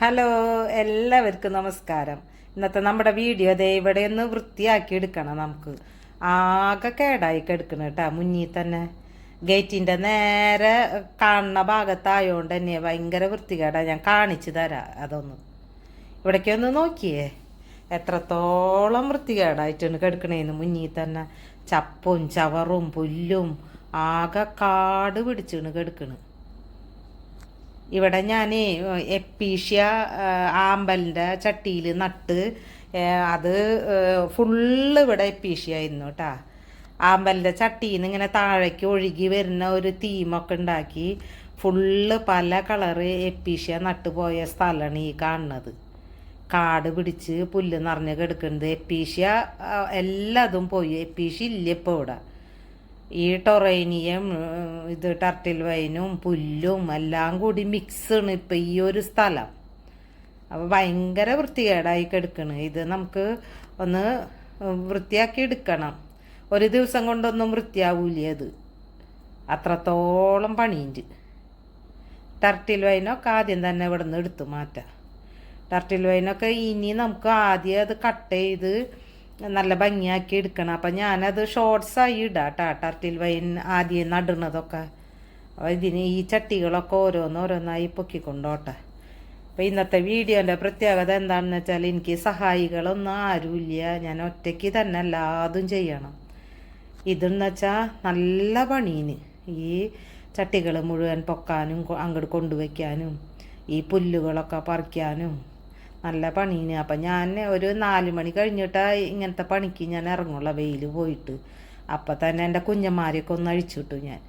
Hello എല്ലാവർക്കും നമസ്കാരം. ഇന്നത്തെ നമ്മുടെ വീഡിയോ ദേ ഇവിടെ ഒന്ന് വൃത്തിയാക്കി എടുക്കണം നമുക്ക്. ആകെ കേടായി കിടക്കണം കേട്ടാ മുന്നിൽ തന്നെ. ഗേറ്റിന്റെ നേരെ കാണുന്ന ഭാഗത്തായോണ്ട് തന്നെ ഭയങ്കര വൃത്തികേടാണ് ഞാൻ കാണിച്ചു തരാം അതൊന്ന്. ഇവിടേക്ക് ഒന്ന് നോക്കിയേ. എത്രത്തോളം വൃത്തികേടായിട്ടാണ് കിടക്കണേന്ന് മുന്നിൽ തന്നെ. ചപ്പും ചവറും പുല്ലും ആകെ കാട് പിടിച്ചാണ് കിടക്കണ്. ഇവിടെ ഞാൻ എപ്പീഷ്യ ആമ്പലിന്റെ ചട്ടിയിൽ നട്ട് അത് ഫുള്ള് ഇവിടെ എപ്പീഷ്യ ആയിരുന്നു കേട്ടാ ആമ്പലിന്റെ ചട്ടിയിൽ നിന്ന് ഇങ്ങനെ താഴേക്ക് ഒഴുകി വരുന്ന ഒരു തീമൊക്കെ ഉണ്ടാക്കി ഫുള്ള് പല കളറ് എപ്പീഷ്യ നട്ട് പോയ സ്ഥലമാണ് ഈ കാണുന്നത്. കാട് പിടിച്ച് പുല്ല് നിറഞ്ഞ് കിടക്കുന്നത് എപ്പീഷ്യ എല്ലാതും പോയി. എപ്പീഷ്യ ഇല്ല ഇപ്പോൾ ഇവിടെ. ഈ ടൊറേനിയം ഇത് ടർട്ടിൽ വൈനും പുല്ലും എല്ലാം കൂടി മിക്സാണ് ഇപ്പം ഈ ഒരു സ്ഥലം. അപ്പോൾ ഭയങ്കര വൃത്തികേടായി കിടക്കണ്. ഇത് നമുക്ക് ഒന്ന് വൃത്തിയാക്കി എടുക്കണം. ഒരു ദിവസം കൊണ്ടൊന്നും വൃത്തിയാവൂല അത്. അത്രത്തോളം പണിയുണ്ട്. ടർട്ടിൽ വൈനൊക്കെ ആദ്യം തന്നെ ഇവിടെ നിന്ന് എടുത്തു മാറ്റാം. ടർട്ടിൽ വൈനൊക്കെ ഇനി നമുക്ക് ആദ്യം അത് കട്ട് ചെയ്ത് നല്ല ഭംഗിയാക്കി എടുക്കണം. അപ്പം ഞാനത് ഷോർട്സായി ഇടാം കേട്ടോ ടർട്ടിൽ വൈൻ ആദ്യം നടുന്നതൊക്കെ. അപ്പോൾ ഇതിന് ഈ ചട്ടികളൊക്കെ ഓരോന്നോരോന്നായി പൊക്കിക്കൊണ്ടോട്ടെ. അപ്പോൾ ഇന്നത്തെ വീഡിയോന്റെ പ്രത്യേകത എന്താണെന്ന് വെച്ചാൽ എനിക്ക് സഹായികളൊന്നും ആരുമില്ല. ഞാൻ ഒറ്റയ്ക്ക് തന്നെ എല്ലാതും ചെയ്യണം. ഇതെന്ന് വെച്ചാൽ നല്ല പണീന് ഈ ചട്ടികൾ മുഴുവൻ പൊക്കാനും അങ്ങോട്ട് കൊണ്ടുവയ്ക്കാനും ഈ പുല്ലുകളൊക്കെ പറിക്കാനും നല്ല പണീന്. അപ്പം ഞാൻ ഒരു നാല് മണി കഴിഞ്ഞിട്ടാ ഇങ്ങനത്തെ പണിക്ക് ഞാൻ ഇറങ്ങുള്ള വെയിൽ പോയിട്ട്. അപ്പം തന്നെ എന്റെ കുഞ്ഞന്മാരെയൊക്കെ ഒന്ന് അഴിച്ചിട്ടു ഞാൻ.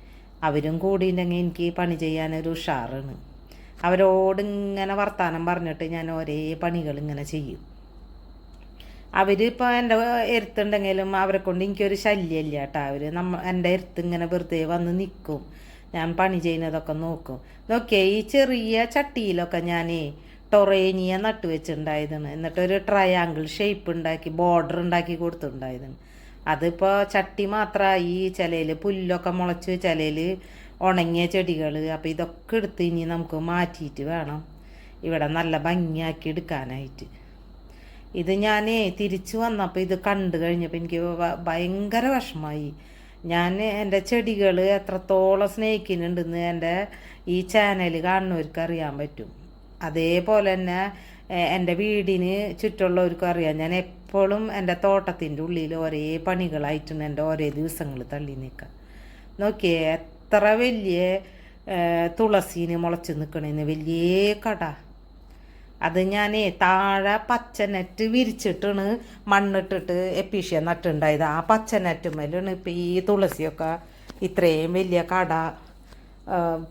അവരും കൂടിയിട്ടുണ്ടെങ്കിൽ എനിക്ക് പണി ചെയ്യാനൊരു ഉഷാറാണ്. അവരോട് ഇങ്ങനെ വർത്താനം പറഞ്ഞിട്ട് ഞാൻ ഒരേ പണികൾ ഇങ്ങനെ ചെയ്യും. അവരിപ്പോൾ എന്റെ എരുത്തുണ്ടെങ്കിലും അവരെ കൊണ്ട് എനിക്കൊരു ശല്യമില്ല കേട്ടോ അവർ നമ്മ എന്റെ എരുത്ത് ഇങ്ങനെ വെറുതെ വന്ന് നിൽക്കും ഞാൻ പണി ചെയ്യുന്നതൊക്കെ നോക്കും. നോക്കിയേ ഈ ചെറിയ ചട്ടിയിലൊക്കെ ഞാൻ ടൊറേനിയ നട്ട് വെച്ചിട്ടുണ്ടായതാണ്. എന്നിട്ട് ഒരു ട്രയാങ്കിൾ ഷേപ്പ് ഉണ്ടാക്കി ബോർഡർ ഉണ്ടാക്കി കൊടുത്തിട്ടുണ്ടായതാണ്. അതിപ്പോൾ ചട്ടി മാത്രമായി ചിലയിൽ പുല്ലൊക്കെ മുളച്ച് ചിലയിൽ ഉണങ്ങിയ ചെടികൾ അപ്പോൾ ഇതൊക്കെ എടുത്ത് ഇനി നമുക്ക് മാറ്റിയിട്ട് വേണം ഇവിടെ നല്ല ഭംഗിയാക്കി എടുക്കാനായിട്ട്. ഇത് ഞാൻ തിരിച്ചു വന്നപ്പോൾ ഇത് കണ്ടു കഴിഞ്ഞപ്പോൾ എനിക്ക് ഭയങ്കര വിഷമായി. ഞാൻ എന്റെ ചെടികൾ എത്രത്തോളം സ്നേഹിക്കുന്നുണ്ടെന്ന് എന്റെ ഈ ചാനൽ കാണുന്നവർക്ക് അറിയാൻ പറ്റും. അതേപോലെ തന്നെ എന്റെ വീടിന് ചുറ്റുള്ളവർക്കും അറിയാം. ഞാൻ എപ്പോഴും എന്റെ തോട്ടത്തിന്റെ ഉള്ളിൽ ഒരേ പണികളായിട്ടാണ് എന്റെ ഓരോ ദിവസങ്ങൾ തള്ളി നിൽക്കുക നോക്കിയേ എത്ര വലിയ തുളസീന് മുളച്ച് നിൽക്കണേന്ന് വലിയ കട. അത് ഞാൻ താഴെ പച്ച നെറ്റ് വിരിച്ചിട്ടാണ് മണ്ണിട്ടിട്ട് എപ്പീഷ്യ നട്ടുണ്ടായത്. ആ പച്ച നെറ്റ് മേലാണ് ഇപ്പം ഈ തുളസിയൊക്കെ ഇത്രയും വലിയ കട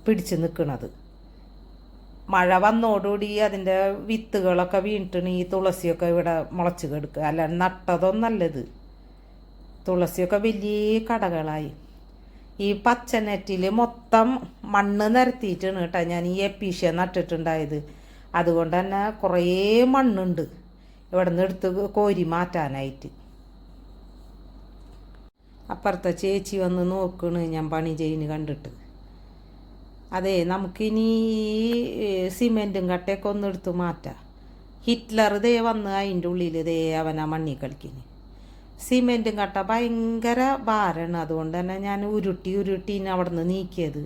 പിടിച്ച് നിൽക്കുന്നത് മഴ വന്നോടുകൂടി അതിന്റെ വിത്തുകളൊക്കെ വീണിട്ടാണ് ഈ തുളസിയൊക്കെ ഇവിടെ മുളച്ച് കെടുക്കുക. അല്ല നട്ടതൊന്നല്ലത് തുളസിയൊക്കെ വലിയ കടകളായി. ഈ പച്ച നെറ്റിൽ മൊത്തം മണ്ണ് നിരത്തിയിട്ടാണ് കേട്ടോ ഞാൻ ഈ എപ്പീഷ്യ നട്ടിട്ടുണ്ടായത്. അതുകൊണ്ട് തന്നെ കുറേ മണ്ണുണ്ട് ഇവിടെ നിന്ന് എടുത്ത് കോരി മാറ്റാനായിട്ട്. അപ്പുറത്തെ ചേച്ചി വന്ന് നോക്കണ് ഞാൻ പണി ചെയ്യുന്നു കണ്ടിട്ട്. അതെ നമുക്കിനി ഈ സിമെന്റും കട്ടയൊക്കെ ഒന്ന് എടുത്ത് മാറ്റാം. ഹിറ്റ്ലർ ദേ വന്ന് അതിന്റെ ഉള്ളിൽ ദേ അവനാ മണ്ണി കളിക്കുന്നു സിമെന്റും കട്ട ഭയങ്കര ഭാരമാണ് അതുകൊണ്ട് തന്നെ ഞാൻ ഉരുട്ടി ഉരുട്ടി അവിടെ നിന്ന് നീക്കിയത്.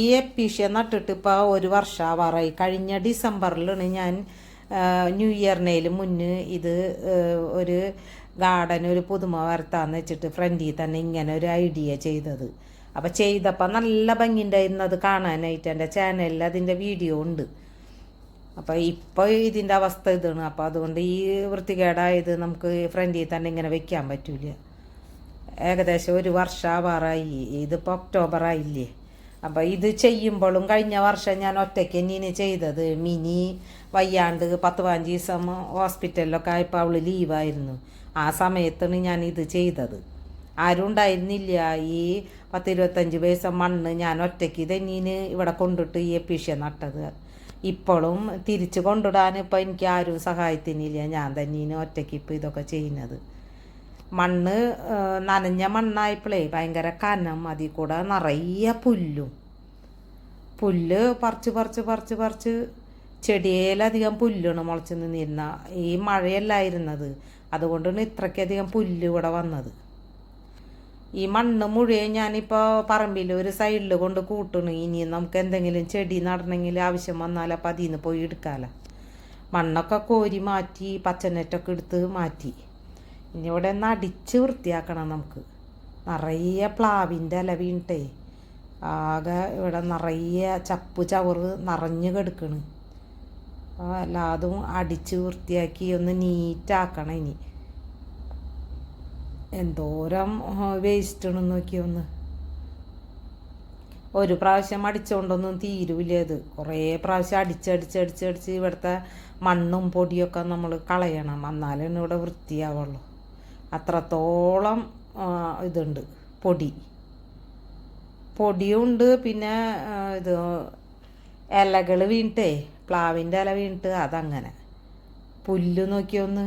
ഈ എപ്പീഷ്യ നട്ടിട്ട് ഇപ്പോൾ ഒരു വർഷമാവാറായി കഴിഞ്ഞ ഡിസംബറിലാണ് ഞാൻ ന്യൂ ഇയറിനേലും മുന്ന് ഇത് ഒരു ഗാർഡൻ ഒരു പുതുമ വരുത്താന്ന് വെച്ചിട്ട് ഫ്രണ്ടിൽ തന്നെ ഇങ്ങനെ ഒരു ഐഡിയ ചെയ്തത്. അപ്പോൾ ചെയ്തപ്പോൾ നല്ല ഭംഗിയുണ്ടായിരുന്നു അത് കാണാനായിട്ട് എന്റെ ചാനലിൽ അതിന്റെ വീഡിയോ ഉണ്ട്. അപ്പോൾ ഇപ്പോൾ ഇതിന്റെ അവസ്ഥ ഇതാണ്. അപ്പോൾ അതുകൊണ്ട് ഈ വൃത്തികേടായത് നമുക്ക് ഫ്രണ്ടിൽ തന്നെ ഇങ്ങനെ വെക്കാൻ പറ്റൂല. ഏകദേശം ഒരു വർഷമാവാറായി ഇതിപ്പോൾ ഒക്ടോബർ ആയില്ലേ? അപ്പോൾ ഇത് ചെയ്യുമ്പോഴും കഴിഞ്ഞ വർഷം ഞാൻ ഒറ്റയ്ക്ക് തന്നെയാണ് ചെയ്തത്. മിനി വയ്യാണ്ട് പത്ത് പതിനഞ്ച് ദിവസം ഹോസ്പിറ്റലിലൊക്കെ ആയപ്പോൾ അവൾ ലീവായിരുന്നു ആ സമയത്താണ് ഞാൻ ഇത് ചെയ്തത്. ആരും ഉണ്ടായിരുന്നില്ല ഈ പത്തിരുപത്തഞ്ച് പൈസ മണ്ണ് ഞാൻ ഒറ്റയ്ക്ക് തന്നീന് ഇവിടെ കൊണ്ടിട്ട് ഈ പിഷ നട്ടത്. ഇപ്പോഴും തിരിച്ച് കൊണ്ടിടാൻ ഇപ്പം എനിക്ക് ആരും സഹായത്തിനില്ല. ഞാൻ തന്നീന് ഒറ്റയ്ക്ക് ഇപ്പോൾ ഇതൊക്കെ ചെയ്യുന്നത്. മണ്ണ് നനഞ്ഞ മണ്ണായപ്പോഴേ ഭയങ്കര കനം. അതിൽ കൂടെ നിറയെ പുല്ലും. പുല്ല് പറിച്ച് പറിച്ച് പറിച്ച് പറിച്ച് ചെടിയിലധികം പുല്ലാണ് മുളച്ച് നിന്നിരുന്ന ഈ മഴയല്ലായിരുന്നത് അതുകൊണ്ടാണ് ഇത്രയ്ക്കധികം പുല്ല് ഇവിടെ വന്നത്. ഈ മണ്ണ് മുഴുവൻ ഞാനിപ്പോൾ പറമ്പിൽ ഒരു സൈഡിൽ കൊണ്ട് കൂട്ടണു ഇനി നമുക്ക് എന്തെങ്കിലും ചെടി നടണമെങ്കിൽ ആവശ്യം വന്നാൽ അപ്പം അതിൽ നിന്ന് പോയി എടുക്കാമല്ലോ മണ്ണൊക്കെ കോരി മാറ്റി പച്ചനെറ്റൊക്കെ എടുത്ത് മാറ്റി. ഇനി ഇവിടെ ഒന്ന് അടിച്ച് വൃത്തിയാക്കണം നമുക്ക്. നിറയെ പ്ലാവിന്റെ ഇല വീണിട്ടേ. ആകെ ഇവിടെ നിറയെ ചപ്പ് ചവറ് നിറഞ്ഞു കിടക്കണ്. അല്ലാതും അടിച്ച് വൃത്തിയാക്കി ഒന്ന് നീറ്റാക്കണം ഇനി. എന്തോരം വേസ്റ്റാണ് നോക്കി ഒന്ന്. ഒരു പ്രാവശ്യം അടിച്ചുകൊണ്ടൊന്നും തീരുവില്ല ഇത്. കുറേ പ്രാവശ്യം അടിച്ചടിച്ചടിച്ചടിച്ച് ഇവിടുത്തെ മണ്ണും പൊടിയൊക്കെ നമ്മൾ കളയണം. എന്നാലാണ് ഇവിടെ വൃത്തിയാവുള്ളൂ. അത്രത്തോളം ഇതുണ്ട് പൊടി. പൊടിയുണ്ട് പിന്നെ ഇത് ഇലകൾ വീണിട്ടേ പ്ലാവിന്റെ ഇല വീണിട്ട് അതങ്ങനെ. പുല്ല് നോക്കിയൊന്ന്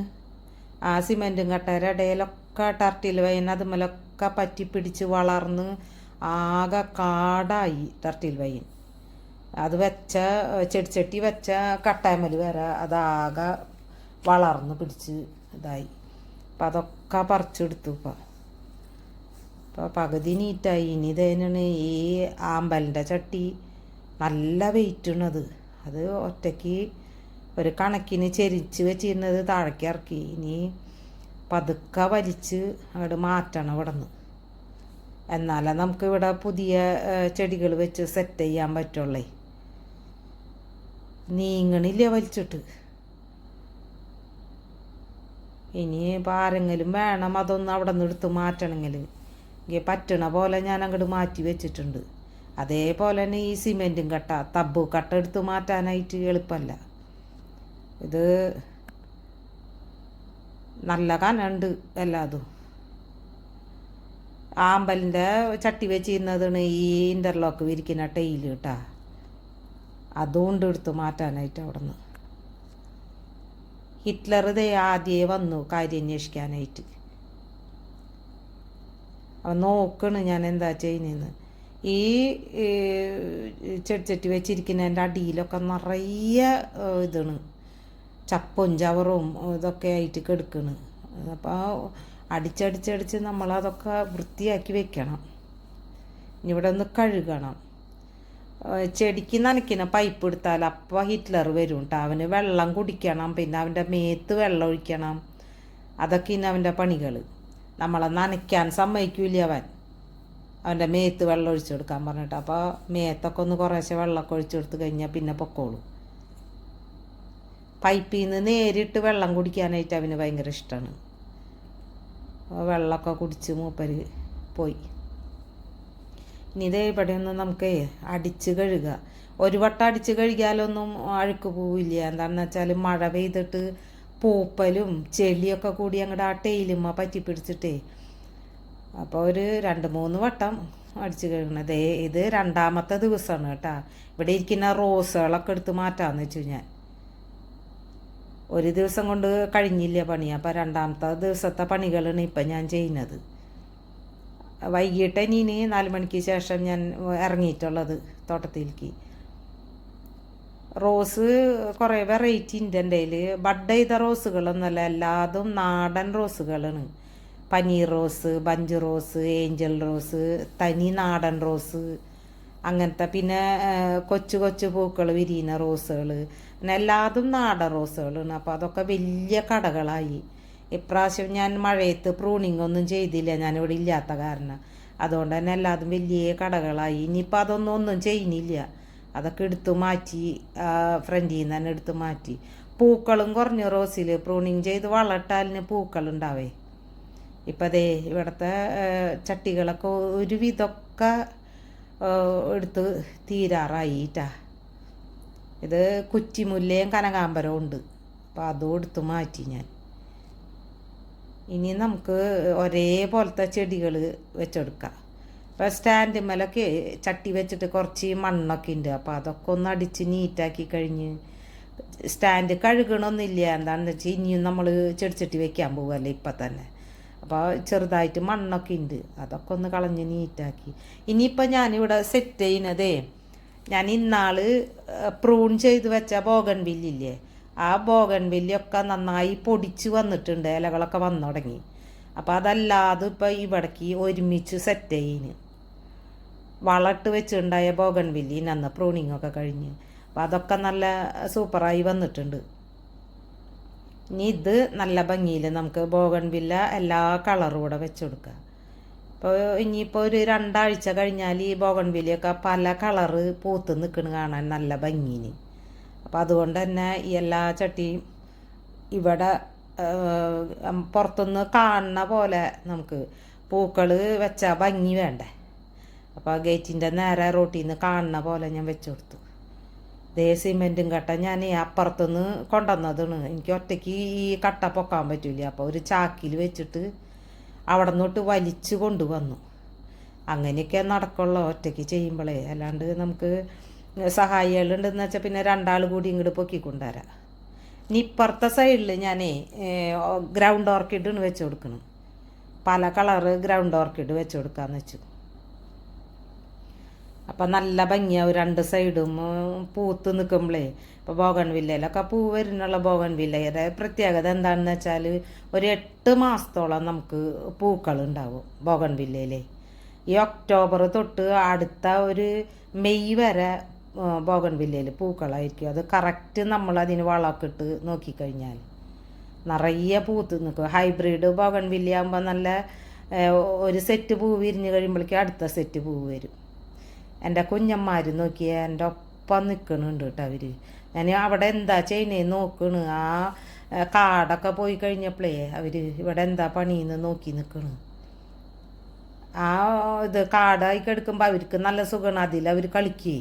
ആ സിമെന്റും കട്ടയുടെ ഇടയിലൊക്കെ ടർട്ടിൽ വൈൻ അതുമലൊക്കെ പറ്റി പിടിച്ച് വളർന്ന് ആകെ കാടായി ടർട്ടിൽ വൈൻ അത് വെച്ച ചെടിച്ചട്ടി വെച്ച കട്ടായ്മൽ വരെ അതാകെ വളർന്ന് പിടിച്ച് ഇതായി. അപ്പം അതൊക്കെ പറിച്ചെടുത്തു ഇപ്പം. അപ്പോൾ പകുതി നീറ്റായി. ഇനി ഇതേനാണ് ഈ ആമ്പലിന്റെ ചട്ടി. നല്ല വെയിറ്റ് വെയിറ്റുള്ളത് അത് ഒറ്റയ്ക്ക് ഒരു കണക്കിന് ചെരിച്ച് വെച്ചിരുന്നത് താഴേക്ക് ഇറക്കി. ഇനി പതുക്കെ വലിച്ച് അങ്ങോട്ട് മാറ്റണം ഇവിടെ നിന്ന് എന്നാലേ നമുക്ക് ഇവിടെ പുതിയ ചെടികൾ വെച്ച് സെറ്റ് ചെയ്യാൻ പറ്റുള്ളേ. നീങ്ങണില്ല വലിച്ചിട്ട്. ഇനി ഇപ്പം ആരെങ്കിലും വേണം അതൊന്ന് അവിടെ നിന്ന് എടുത്ത് മാറ്റണമെങ്കിൽ. എനിക്ക് പറ്റണ പോലെ ഞാൻ അങ്ങോട്ട് മാറ്റി വെച്ചിട്ടുണ്ട്. അതേപോലെ തന്നെ ഈ സിമെന്റും കട്ട തബ്ബു കട്ട എടുത്ത് മാറ്റാനായിട്ട് എളുപ്പമല്ല ഇത് നല്ല കനുണ്ട് എല്ലാതും. ആമ്പലിന്റെ ചട്ടി വെച്ചിരുന്നതാണ് ഈ ഇന്റർലോക്ക് വിരിക്കുന്ന ടൈൽ കേട്ടാ. അതുകൊണ്ട് എടുത്ത് മാറ്റാനായിട്ട് അവിടെ നിന്ന് ഹിറ്റ്ലർ ഇതേ ആദ്യമേ വന്നു കാര്യം അന്വേഷിക്കാനായിട്ട്. അവൻ നോക്കണ് ഞാൻ എന്താ ചെയ്യുന്നതെന്ന് ഈ ചെടിച്ചട്ടി വെച്ചിരിക്കുന്നതിന്റെ അടിയിലൊക്കെ നിറയെ ഇതാണ്. ചപ്പും ചവറും ഇതൊക്കെ ആയിട്ട് കെടുക്കണ്. അപ്പോൾ അടിച്ചടിച്ചടിച്ച് നമ്മളതൊക്കെ വൃത്തിയാക്കി വെക്കണം. ഇവിടെ ഒന്ന് കഴുകണം. ചെടിക്ക് നനയ്ക്കുന്ന പൈപ്പ് എടുത്താൽ അപ്പോൾ ഹിറ്റ്ലർ വരും കേട്ടോ അവന് വെള്ളം കുടിക്കണം പിന്നെ അവന്റെ മേത്ത് വെള്ളം ഒഴിക്കണം. അതൊക്കെ ഇന്ന് അവന്റെ പണികൾ നമ്മളെ നനയ്ക്കാൻ സമ്മതിക്കൂല അവൻ. അവന്റെ മേത്ത് വെള്ളം ഒഴിച്ചു കൊടുക്കാൻ പറഞ്ഞിട്ട്. അപ്പോൾ മേത്തൊക്കെ ഒന്ന് കുറേശ്ശെ വെള്ളമൊക്കെ ഒഴിച്ചു കൊടുത്ത് കഴിഞ്ഞാൽ പിന്നെ പൊക്കോളും. പൈപ്പിൽ നിന്ന് നേരിട്ട് വെള്ളം കുടിക്കാനായിട്ട് അവന് ഭയങ്കര ഇഷ്ടമാണ് വെള്ളമൊക്കെ കുടിച്ച് മൂപ്പര് പോയി. ഇനി ഇതേ ഇവിടെയൊന്നും നമുക്ക് അടിച്ച് കഴുകുക ഒരു വട്ടം അടിച്ച് കഴുകിയാലൊന്നും അഴുക്ക് പോവില്ല. എന്താണെന്ന് വെച്ചാൽ മഴ പെയ്തിട്ട് പൂപ്പലും ചെളിയൊക്കെ കൂടി അങ്ങോട്ട് ആ ടൈലുമ്മ പറ്റി പിടിച്ചിട്ടേ. അപ്പോൾ ഒരു രണ്ട് മൂന്ന് വട്ടം അടിച്ച് കഴുകണത് ഇത് രണ്ടാമത്തെ ദിവസമാണ് കേട്ടോ. ഇവിടെ ഇരിക്കുന്ന റോസുകളൊക്കെ എടുത്ത് മാറ്റാമെന്ന് വെച്ചു ഞാൻ. ഒരു ദിവസം കൊണ്ട് കഴിഞ്ഞില്ല പണി. അപ്പോൾ രണ്ടാമത്തെ ദിവസത്തെ പണികളാണ് ഇപ്പം ഞാൻ ചെയ്യുന്നത്. വൈകിട്ട് ഇനി നാല് മണിക്ക് ശേഷം ഞാൻ ഇറങ്ങിയിട്ടുള്ളത് തോട്ടത്തിലേക്ക്. റോസ് കുറേ വെറൈറ്റി ഉണ്ട് എന്റെ കയ്യിൽ. ബഡ് ചെയ്ത റോസുകളൊന്നുമല്ല എല്ലാതും നാടൻ റോസുകളാണ്. Paneer rose bunch rose angel rose തനി നാടൻ റോസ് അങ്ങനത്തെ പിന്നെ കൊച്ചു കൊച്ചു പൂക്കൾ വിരിയുന്ന റോസുകൾ പിന്നെ എല്ലാതും നാടൻ റോസുകളാണ്. അപ്പോൾ അതൊക്കെ വലിയ കടകളായി. ഇപ്രാവശ്യം ഞാൻ മഴയത്ത് പ്രൂണിങ് ഒന്നും ചെയ്തില്ല. ഞാനിവിടെ ഇല്ലാത്ത കാരണം. അതുകൊണ്ട് തന്നെ എല്ലാതും വലിയ കടകളായി. ഇനിയിപ്പോൾ അതൊന്നും ഒന്നും ചെയ്യുന്നില്ല. അതൊക്കെ എടുത്തു മാറ്റി ഫ്രണ്ടിൽ നിന്ന് തന്നെ എടുത്തു മാറ്റി. പൂക്കളും കുറഞ്ഞ റോസിൽ പ്രൂണിങ് ചെയ്ത് വളട്ടാലിന് പൂക്കളുണ്ടാവേ ഇപ്പം അതേ ഇവിടുത്തെ ചട്ടികളൊക്കെ ഒരുവിധമൊക്കെ എടുത്ത് തീരാറായിട്ടാ. ഇത് കുറ്റിമുല്ലയും കനകാമ്പരവും ഉണ്ട്. അപ്പോൾ അതും എടുത്ത് മാറ്റി ഞാൻ. ഇനി നമുക്ക് ഒരേപോലത്തെ ചെടികൾ വെച്ചെടുക്കാം. ഇപ്പോൾ സ്റ്റാൻഡ് മേലൊക്കെ ചട്ടി വെച്ചിട്ട് കുറച്ച് മണ്ണൊക്കെ ഉണ്ട്. അപ്പോൾ അതൊക്കെ ഒന്ന് അടിച്ച് നീറ്റാക്കി കഴിഞ്ഞ് സ്റ്റാൻഡ് കഴുകണമെന്നില്ല എന്താണെന്ന് വെച്ചാൽ ഇനിയും നമ്മൾ ചെടിച്ചട്ടി വെക്കാൻ പോകുമല്ലേ ഇപ്പം തന്നെ. അപ്പോൾ ചെറുതായിട്ട് മണ്ണൊക്കെ ഉണ്ട്. അതൊക്കെ ഒന്ന് കളഞ്ഞ് നീറ്റാക്കി. ഇനിയിപ്പോൾ ഞാനിവിടെ സെറ്റ് ചെയ്യുന്നതേ ഞാൻ ഇന്നാൾ പ്രൂൺ ചെയ്ത് വെച്ച ബോഗൻ വില്ലില്ലേ ആ ബോഗൻ വില്ലൊക്കെ നന്നായി പൊടിച്ച് വന്നിട്ടുണ്ട് ഇലകളൊക്കെ വന്നു തുടങ്ങി. അപ്പോൾ അതല്ലാതെ ഇപ്പോൾ ഇവിടേക്ക് ഒരുമിച്ച് സെറ്റ് ചെയ്യുന്നു വളട്ട് വെച്ചുണ്ടായ ബോഗൻ വില്ലി അന്ന് പ്രൂണിങ് ഒക്കെ കഴിഞ്ഞ്. അപ്പോൾ അതൊക്കെ നല്ല സൂപ്പറായി വന്നിട്ടുണ്ട്. ഇനി ഇത് നല്ല ഭംഗിയിൽ നമുക്ക് ബോഗൻ വില്ല എല്ലാ കളറും കൂടെ വെച്ചുകൊടുക്കാം ഇപ്പോൾ ഇനിയിപ്പോൾ ഒരു രണ്ടാഴ്ച കഴിഞ്ഞാൽ ഈ ബോഗൺവേലിയൊക്കെ പല കളറ് പൂത്ത് നിൽക്കണ് കാണാൻ നല്ല ഭംഗിന് അപ്പോൾ അതുകൊണ്ട് തന്നെ ഈ എല്ലാ ചട്ടിയും ഇവിടെ പുറത്തുനിന്ന് കാണുന്ന പോലെ നമുക്ക് പൂക്കൾ വെച്ചാൽ ഭംഗി വേണ്ടേ? അപ്പോൾ ഗേറ്റിന്റെ നേരെ റോട്ടിൽ നിന്ന് കാണുന്ന പോലെ ഞാൻ വെച്ച് കൊടുത്തു. ഇതേ സിമെന്റും കട്ട ഞാൻ അപ്പുറത്തുനിന്ന് കൊണ്ടുവന്നതാണ്. എനിക്ക് ഒറ്റയ്ക്ക് ഈ കട്ട പൊക്കാൻ പറ്റില്ല അപ്പോൾ ഒരു ചാക്കിൽ വെച്ചിട്ട് അവിടെ നിന്നോട്ട് വലിച്ചു കൊണ്ടുവന്നു. അങ്ങനെയൊക്കെ നടക്കുള്ളൂ ഒറ്റയ്ക്ക് ചെയ്യുമ്പോഴേ അല്ലാണ്ട് നമുക്ക് സഹായികളുണ്ടെന്ന് വെച്ചാൽ പിന്നെ രണ്ടാൾ കൂടി ഇങ്ങോട്ട് പൊക്കിക്കൊണ്ടുവരാം. ഇനി ഇപ്പുറത്തെ സൈഡിൽ ഞാൻ ഗ്രൗണ്ട് ഓർക്കിഡാണ് വെച്ച് കൊടുക്കണം പല കളറ് ഗ്രൗണ്ട് ഓർക്കിഡ് വെച്ച് കൊടുക്കാമെന്ന് വെച്ചു. അപ്പം നല്ല ഭംഗിയാവും രണ്ട് സൈഡും പൂത്ത് നിൽക്കുമ്പോഴേ ഇപ്പോൾ ബോഗൺ വില്ലയിലൊക്കെ പൂ വരുന്നുള്ള ബോഗൺ വില്ലയുടെ പ്രത്യേകത എന്താണെന്ന് വെച്ചാൽ ഒരു എട്ട് മാസത്തോളം നമുക്ക് പൂക്കൾ ഉണ്ടാവും ബോഗൺ വില്ലയിലെ. ഈ ഒക്ടോബർ തൊട്ട് അടുത്ത ഒരു മെയ് വരെ ബോഗൺ വില്ലയിൽ പൂക്കളായിരിക്കും. അത് കറക്റ്റ് നമ്മൾ അതിന് വളമൊക്കെ നോക്കിക്കഴിഞ്ഞാൽ നിറയെ പൂത്ത് നിൽക്കും ഹൈബ്രിഡ് ബോഗൺ വില്ലയാകുമ്പോൾ നല്ല ഒരു സെറ്റ് പൂ വിരിഞ്ഞ് കഴിയുമ്പോഴേക്കും അടുത്ത സെറ്റ് പൂ വരും. എന്റെ കുഞ്ഞന്മാർ നോക്കിയ എന്റെ ഒപ്പം നിൽക്കണുണ്ട് കേട്ടോ അവർ ഞാൻ അവിടെ എന്താ ചെയ്യണേ നോക്കണ്. ആ കാടൊക്കെ പോയി കഴിഞ്ഞപ്പോഴേ അവർ ഇവിടെ എന്താ പണിയെന്ന് നോക്കി നിൽക്കണ് ആ ഇത് കാടായി കിടക്കുമ്പോൾ അവർക്ക് നല്ല സുഖമാണ് അതിൽ അവർ കളിക്കേ.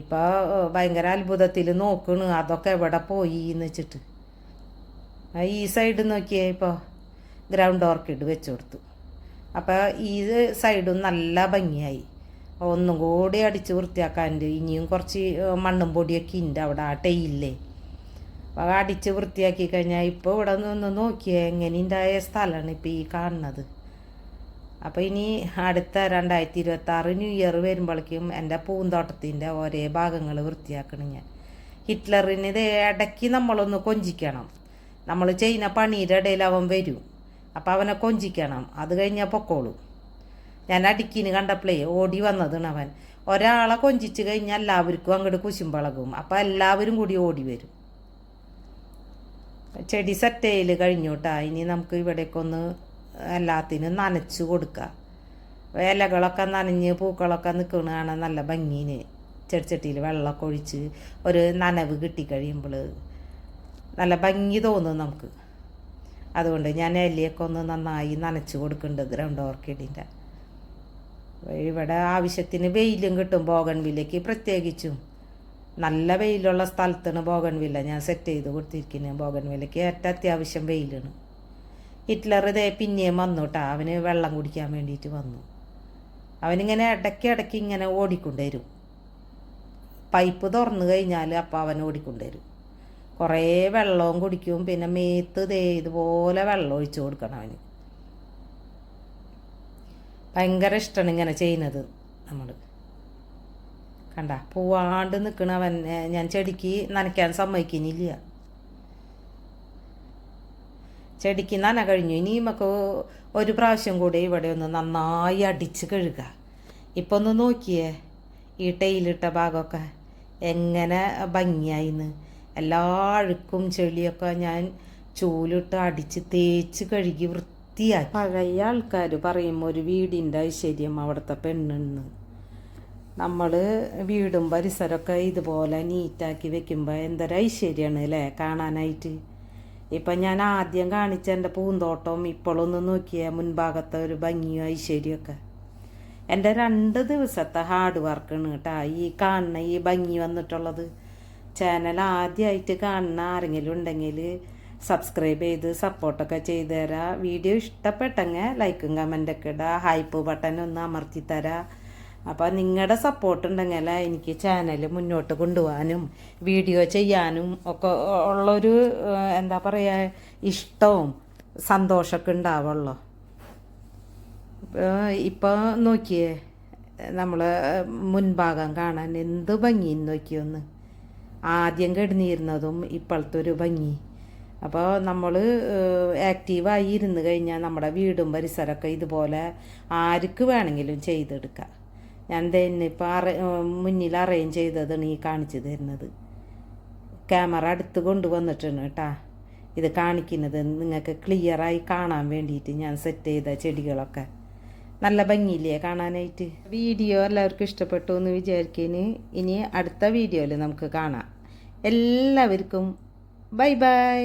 ഇപ്പോൾ ഭയങ്കര അത്ഭുതത്തിൽ നോക്കണ്. അതൊക്കെ എവിടെ പോയി എന്ന് വെച്ചിട്ട്. ഈ സൈഡ് നോക്കിയേ ഇപ്പോൾ ഗ്രൗണ്ട് ഓർക്കിഡ് വെച്ചു കൊടുത്തു. അപ്പോൾ ഈ സൈഡും നല്ല ഭംഗിയായി. ഒന്നും കൂടി അടിച്ച് വൃത്തിയാക്കാനുണ്ട് ഇനിയും കുറച്ച് മണ്ണും പൊടിയൊക്കെ ഉണ്ട് അവിടെ ആ ടൈയില്ലേ അപ്പോൾ അടിച്ച് വൃത്തിയാക്കി കഴിഞ്ഞാൽ ഇപ്പോൾ ഇവിടെ നിന്ന് നോക്കിയേ എങ്ങനെ ഉണ്ടായ സ്ഥലമാണ് ഇപ്പോൾ ഈ കാണുന്നത്. അപ്പോൾ ഇനി അടുത്ത രണ്ടായിരത്തി ഇരുപത്തി ആറ് ന്യൂ ഇയർ വരുമ്പോഴേക്കും എന്റെ പൂന്തോട്ടത്തിന്റെ ഒരേ ഭാഗങ്ങൾ വൃത്തിയാക്കണം ഞാൻ. ഹിറ്റ്ലറിന് ഇത് ഇടയ്ക്ക് നമ്മളൊന്ന് കൊഞ്ചിക്കണം. നമ്മൾ ചെയ്യുന്ന പണിയുടെ ഇടയിൽ അവൻ വരും. അപ്പോൾ അവനെ കൊഞ്ചിക്കണം. അത് കഴിഞ്ഞാൽ പൊക്കോളും. ഞാൻ അടിക്കിന് കണ്ടപ്പോഴേ ഓടി വന്നതാണ് അവൻ. ഒരാളെ കൊഞ്ചിച്ച് കഴിഞ്ഞാൽ എല്ലാവർക്കും അങ്ങോട്ട് കുശുമ്പളകും. അപ്പോൾ എല്ലാവരും കൂടി ഓടി വരും. ചെടി സെറ്റയിൽ കഴിഞ്ഞോട്ടാ. ഇനി നമുക്ക് ഇവിടേക്കൊന്ന് എല്ലാത്തിനും നനച്ചു കൊടുക്കാം. ഇലകളൊക്കെ നനഞ്ഞ് പൂക്കളൊക്കെ നിൽക്കണ നല്ല ഭംഗീന് ചെടിച്ചട്ടിയിൽ വെള്ളമൊക്കെ ഒഴിച്ച് ഒരു നനവ് കിട്ടിക്കഴിയുമ്പോൾ നല്ല ഭംഗി തോന്നും നമുക്ക്. അതുകൊണ്ട് ഞാൻ ഇലയൊക്കെ ഒന്ന് നന്നായി നനച്ച് കൊടുക്കുന്നുണ്ട് ഗ്രൗണ്ട് ഓർക്കിഡിന്റെ. ഇവിടെ ആവശ്യത്തിന് വെയിലും കിട്ടും ബോഗൺവില്ലയ്ക്ക് പ്രത്യേകിച്ചും. നല്ല വെയിലുള്ള സ്ഥലത്താണ് ബോഗൺവില്ല. ഞാൻ സെറ്റ് ചെയ്ത് കൊടുത്തിരിക്കുന്നത് ബോഗൺവില്ലയ്ക്ക് ഏറ്റവും അത്യാവശ്യം വെയിലാണ്. ഹിറ്റ്ലർ ഇതേ പിന്നെയും വന്നു കേട്ടോ അവന് വെള്ളം കുടിക്കാൻ വേണ്ടിയിട്ട് വന്നു. അവനിങ്ങനെ ഇടയ്ക്ക് ഇടയ്ക്ക് ഇങ്ങനെ ഓടിക്കൊണ്ടുവരും പൈപ്പ് തുറന്നു കഴിഞ്ഞാൽ അപ്പം അവൻ ഓടിക്കൊണ്ടുവരും കുറേ വെള്ളവും കുടിക്കും. പിന്നെ മേത്ത് ദേ ഇതുപോലെ വെള്ളം ഒഴിച്ചു കൊടുക്കണം അവന്. ഭയങ്കര ഇഷ്ടമാണ് ഇങ്ങനെ ചെയ്യുന്നത് നമ്മൾ കണ്ട? പൂവാണ്ട് നിൽക്കണവൻ ഞാൻ ചെടിക്ക് നനയ്ക്കാൻ സമ്മതിക്കുന്നില്ല. ചെടിക്ക് നന കഴിഞ്ഞു. ഇനി നമുക്ക് ഒരു പ്രാവശ്യം കൂടെ ഇവിടെ ഒന്ന് നന്നായി അടിച്ച് കഴുകുക ഇപ്പം ഒന്ന് നോക്കിയേ ഈ ടൈലിട്ട ഭാഗമൊക്കെ എങ്ങനെ ഭംഗിയായിന്ന്. എല്ലാ അഴുക്കും ചെളിയൊക്കെ ഞാൻ ചൂലിട്ട് അടിച്ച് തേച്ച് കഴുകി വൃത്തിയാക്കി പഴയ ആൾക്കാർ പറയും ഒരു വീടിന്റെ ഐശ്വര്യം അവിടുത്തെ പെണ്ണെന്ന്. നമ്മൾ വീടും പരിസരമൊക്കെ ഇതുപോലെ നീറ്റാക്കി വെക്കുമ്പോൾ എന്തൊരു ഐശ്വര്യമാണ് അല്ലേ? കാണാനായിട്ട്. ഇപ്പം ഞാൻ ആദ്യം കാണിച്ച എന്റെ പൂന്തോട്ടം ഇപ്പോഴൊന്ന് നോക്കിയ മുൻഭാഗത്തെ ഒരു ഭംഗിയും ഐശ്വര്യമൊക്കെ എന്റെ രണ്ട് ദിവസത്തെ ഹാർഡ് വർക്കാണ് കേട്ടോ ഈ കാണുന്ന ഈ ഭംഗി വന്നിട്ടുള്ളത്. ചാനൽ ആദ്യമായിട്ട് കാണുന്ന ആരെങ്കിലും ഉണ്ടെങ്കിൽ സബ്സ്ക്രൈബ് ചെയ്ത് സപ്പോർട്ടൊക്കെ ചെയ്തു തരാം. വീഡിയോ ഇഷ്ടപ്പെട്ടെങ്കിൽ ലൈക്കും കമന്റൊക്കെ ഇടുക ഹൈപ്പ് ബട്ടൺ ഒന്ന് അമർത്തി തരാം. അപ്പോൾ നിങ്ങളുടെ സപ്പോർട്ട് ഉണ്ടെങ്കിൽ എനിക്ക് ചാനൽ മുന്നോട്ട് കൊണ്ടുപോകാനും വീഡിയോ ചെയ്യാനും ഒക്കെ ഉള്ളൊരു എന്താ പറയുക ഇഷ്ടവും സന്തോഷമൊക്കെ ഉണ്ടാവുള്ളൂ. ഇപ്പോൾ നോക്കിയേ നമ്മൾ മുൻഭാഗം കാണാൻ എന്ത് ഭംഗി നോക്കിയൊന്ന് ആദ്യം കിടന്നിരുന്നതും ഇപ്പോഴത്തെ ഒരു ഭംഗി. അപ്പോൾ നമ്മൾ ആക്റ്റീവായി ഇരുന്ന് കഴിഞ്ഞാൽ നമ്മുടെ വീടും പരിസരമൊക്കെ ഇതുപോലെ ആർക്ക് വേണമെങ്കിലും ചെയ്തെടുക്കാം. ഞാൻ തന്നെ ഇപ്പോൾ അറ മുന്നിൽ അറേഞ്ച് ചെയ്തതാണ് ഈ കാണിച്ചു തരുന്നത്. ക്യാമറ അടുത്ത് കൊണ്ടുവന്നിട്ടാണ് കേട്ടാ ഇത് കാണിക്കുന്നത്. നിങ്ങൾക്ക് ക്ലിയറായി കാണാൻ വേണ്ടിയിട്ട് ഞാൻ സെറ്റ് ചെയ്ത ചെടികളൊക്കെ. നല്ല ഭംഗിയില്ലേ കാണാനായിട്ട്? വീഡിയോ എല്ലാവർക്കും ഇഷ്ടപ്പെട്ടു എന്ന് വിചാരിക്കുന്നു ഇനി അടുത്ത വീഡിയോയിൽ നമുക്ക് കാണാം. എല്ലാവർക്കും ബൈ ബൈ.